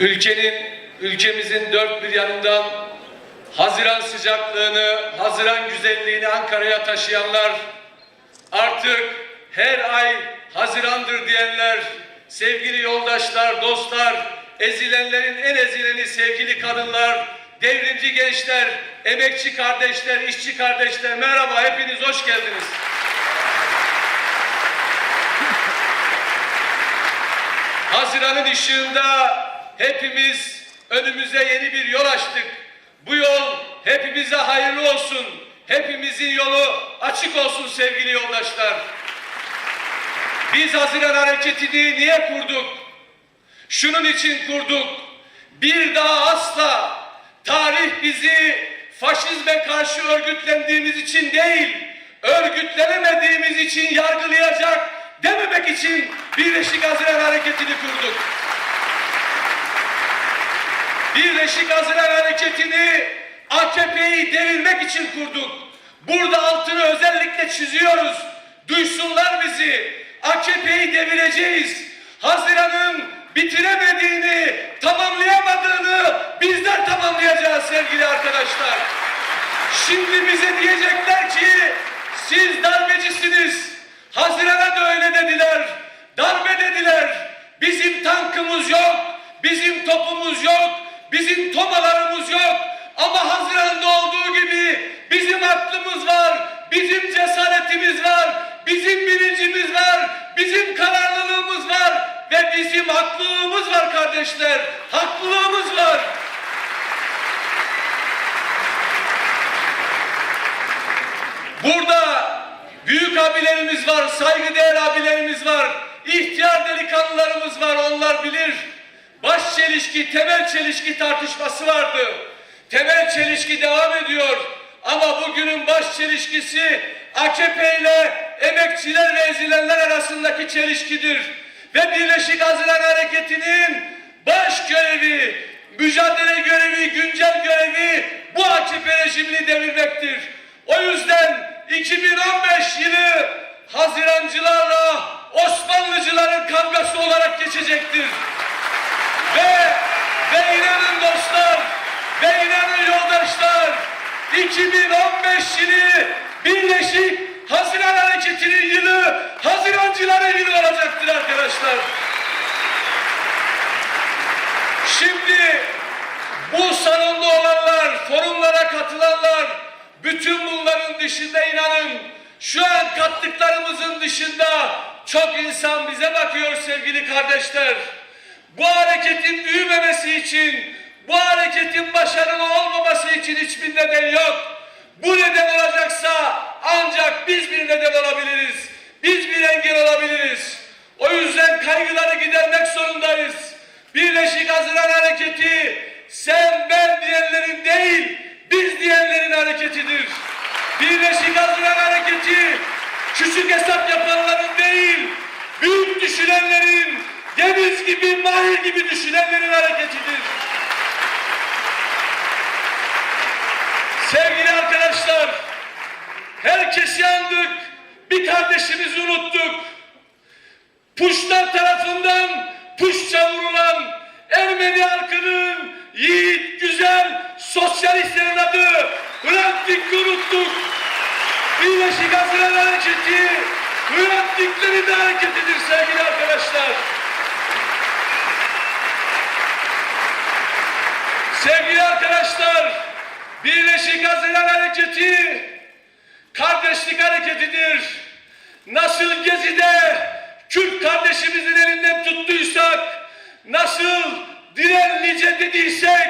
ülkenin, ülkemizin dört bir yanından Haziran sıcaklığını, Haziran güzelliğini Ankara'ya taşıyanlar, artık her ay Hazirandır diyenler, sevgili yoldaşlar, dostlar, ezilenlerin en ezileni sevgili kadınlar, devrimci gençler, emekçi kardeşler, işçi kardeşler, merhaba hepiniz hoş geldiniz. Haziran'ın ışığında hepimiz önümüze yeni bir yol açtık. Bu yol hepimize hayırlı olsun. Hepimizin yolu açık olsun sevgili yoldaşlar. Biz Haziran Hareketi'ni niye kurduk? Şunun için kurduk. Bir daha asla tarih bizi faşizme karşı örgütlendiğimiz için değil, örgütlenemediğimiz için yargılayacak dememek için Birleşik Haziran Hareketi'ni kurduk. Birleşik Haziran Hareketi'ni AKP'yi devirmek için kurduk. Burada altını özellikle çiziyoruz. Duysunlar bizi. AKP'yi devireceğiz. Haziran'ın bitiremediğini, tamamlayamadığını bizler tamamlayacağız sevgili arkadaşlar. Şimdi bize diyecekler ki siz darbecisiniz. Haziran'a da öyle dediler. Darbe dediler. Bizim tankımız yok. Bizim topumuz yok. Bizim tomalarımız yok. Ama Haziran'da olduğu gibi bizim aklımız var. Bizim cesaretimiz var. Bizim bilincimiz var. Bizim kararlılığımız var. Ve bizim haklılığımız var kardeşler. Haklılığımız var. Burada büyük abilerimiz var, saygıdeğer abilerimiz var, ihtiyar delikanlılarımız var, onlar bilir. Baş çelişki, temel çelişki tartışması vardı. Temel çelişki devam ediyor. Ama bugünün baş çelişkisi AKP ile emekçiler ve ezilenler arasındaki çelişkidir. Ve Birleşik Haziran Hareketi'nin baş görevi, mücadele görevi, güncel görevi bu AKP rejimini devirmektir. O yüzden 2015 yılı Hazirancılarla Osmanlıcıların kavgası olarak geçecektir. Ve ve inanın dostlar ve inanın yoldaşlar 2015 yılı Birleşik Haziran Hareketi'nin yılı Hazirancıların yılı olacaktır arkadaşlar. Şimdi bu salonda olanlar, forumlara katılanlar, bütün bunların dışında inanın şu an kattıklarımızın dışında çok insan bize bakıyor sevgili kardeşler. Bu hareketin büyümemesi için, bu hareketin başarılı neden yok. Bu neden olacaksa ancak biz bir neden olabiliriz. Biz bir engel olabiliriz. O yüzden kaygıları gidermek zorundayız. Birleşik Haziran Hareketi sen ben diyenlerin değil, biz diyenlerin hareketidir. Birleşik Haziran Hareketi küçük hesap yapanların değil, büyük düşünenlerin, deniz gibi, mahir gibi düşünenlerin hareketidir. Sevgili arkadaşlar, herkes yandık, bir kardeşimizi unuttuk. Puşlar tarafından puşça vurulan Ermeni halkının yiğit, güzel, sosyalistlerin adı Hrant Dink'i unuttuk. Birleşik Haziran Hareketi Hrant Dink'lerin de hareketidir sevgili arkadaşlar. Sevgili arkadaşlar, Birleşik Haziran Hareketi kardeşlik hareketidir. Nasıl Gezi'de Kürt kardeşimizin elinden tuttuysak, nasıl direnlice dediysek,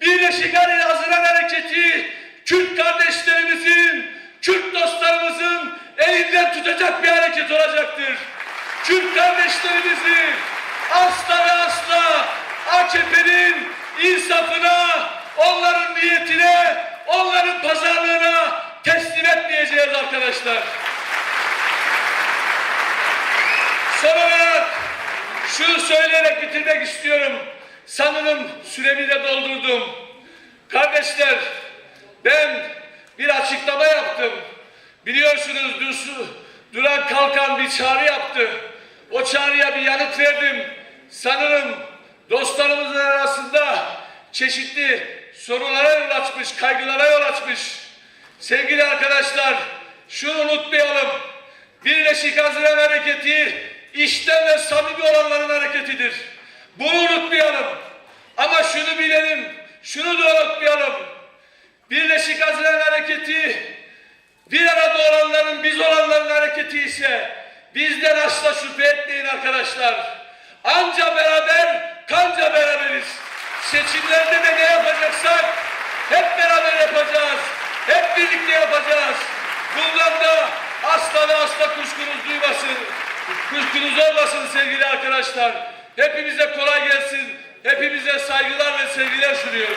Birleşik Haziran Hareketi Kürt kardeşlerimizin, Kürt dostlarımızın elinden tutacak bir hareket olacaktır. Kürt kardeşlerimizi asla ve asla AKP'nin insafına, onların niyetine, onların pazarlığına teslim etmeyeceğiz arkadaşlar. Son olarak şunu söyleyerek bitirmek istiyorum. Sanırım süremi de doldurdum. Kardeşler, ben bir açıklama yaptım. Biliyorsunuz Dursu, Duran Kalkan bir çağrı yaptı. O çağrıya bir yanıt verdim. Sanırım dostlarımızın arasında çeşitli sorunlara yol açmış, kaygılara yol açmış. Sevgili arkadaşlar, şunu unutmayalım. Birleşik Haziran Hareketi işten ve samimi olanların hareketidir. Bunu unutmayalım. Ama şunu bilelim, şunu da unutmayalım. Birleşik Haziran Hareketi bir arada olanların, biz olanların hareketi ise bizden asla şüphe etmeyin arkadaşlar. Bundan da asla ve asla kuşkunuz duymasın. Kuşkunuz olmasın sevgili arkadaşlar. Hepimize kolay gelsin. Hepimize saygılar ve sevgiler sunuyorum.